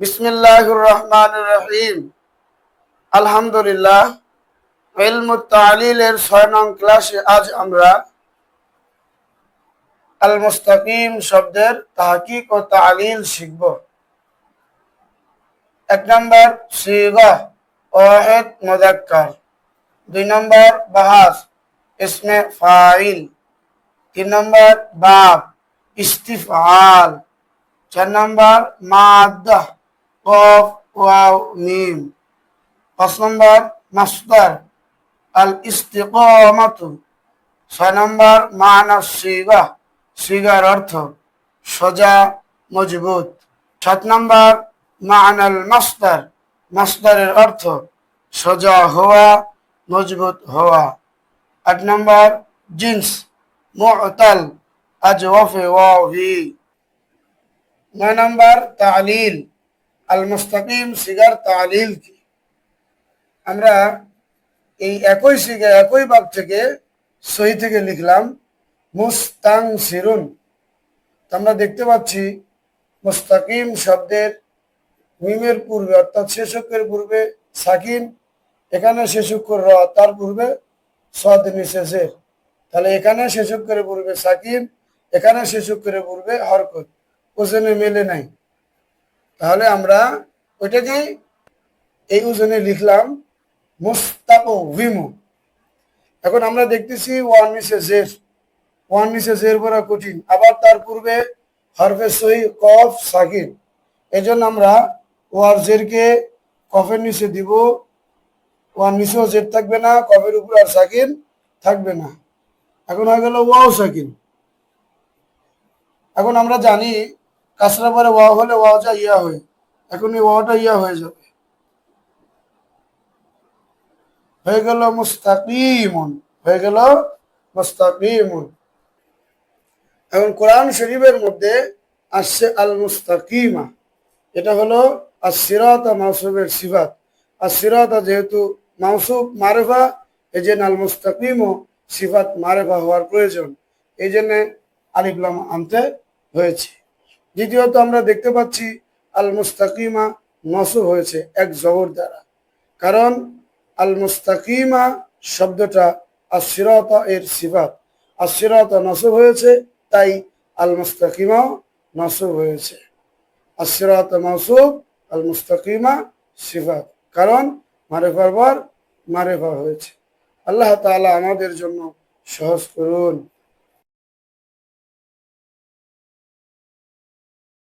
বিসমিল্লাহির রহমানির রহিম। আলহামদুলিল্লাহ ইলমুত তালিলের ছয় নং ক্লাসে আজ আমরা আল মুস্তাকিম শব্দের তাহকিক ও তালিল শিখব। এক নম্বর, সিগা, ওয়াহিদ মুযাক্কার দুই নম্বর, বাহাস, ইসমে ফাইল। তিন নম্বর, বাব ইস্তিফআল চার নম্বর, মাদ্দা। কফ ওয়াও মিম পাঁচ নম্বর মাসদার, আল ইস্তিকামাতু। ছয় নম্বর মানা সিগা, সিগার অর্থ সোজা, মজবুত। সাত নম্বর মানাল মাসদার, মাসদারের অর্থ সোজা হওয়া, মজবুত হওয়া। আট নম্বর জিন্স, মুতাল, আজওয়াফে ওয়াহি নয় নম্বর তালিল আল মুস্তাকিম সিগার তালিল কি? আমরা এই একই সিগা, একই বাক থেকে সহি থেকে লিখলাম মুস্তাং সিরুন আমরা দেখতে পাচ্ছি মুস্তাকিম শব্দের মিমের পূর্বে, অর্থাৎ শেষকের পূর্বে সাকিন, এখানে শেষকর র, তার পূর্বে সদ নিশেষের তাহলে এখানে শেষকের পূর্বে সাকিন, এখানে শেষকের পূর্বে হরকত। ওজনে মেলে নাই। তাহলে আমরা ওইটাকেই এই ওজনে লিখলাম মুস্তাক ভিমু। এখন আমরা দেখতেছি ওয়ান নিচে জের। ওয়ান নিচে জের বড় কঠিন। আবার তার পূর্বে হরফে সহি কফ সাকিন এজন্য আমরা ওয়ার জেরকে কফের নিচে দিব। ওয়ার নিচেও জের থাকবে না, কফের উপর আর সাকিন থাকবে না। এখন হয়ে গেল ওয়াও সাকিন এখন আমরা জানি কাসরা পরে ওয়া হলে ওয়াওটা ইয়া হয়। এখন এই ওয়াওটা ইয়া হয়ে যাবে। হয়ে গেল মুস্তাকিমুন। হয়ে গেল মুস্তাকিমুন। এখন কোরআন শরীফের মধ্যে আসছে আল মুস্তাকিমা এটা হলো আসিরাত মাউসুফের সিফাত। আসিরাত যেহেতু মাউসুফ মারেফা এই জন্য আল মুস্তাকিমও সিফাত মারেফা হওয়ার প্রয়োজন। এই জন্য আলিফলাম আনতে হয়েছে। দ্বিতীয়ত আমরা দেখতে পাচ্ছি আল মুস্তাকিমা নসব হয়েছে এক জবর দ্বারা। কারণ আল মুস্তাকিমা শব্দটা আশিরতা এর সিফাত। আশিরতা নসব হয়েছে, তাই আল মুস্তাকিমাও নসব হয়েছে। আশিরাত মাসুব আল মুস্তাকিমা সিফাত। কারণ মারেফার পর মারেফা হয়েছে। আল্লাহ তাআলা আমাদের জন্য সহজ করুন।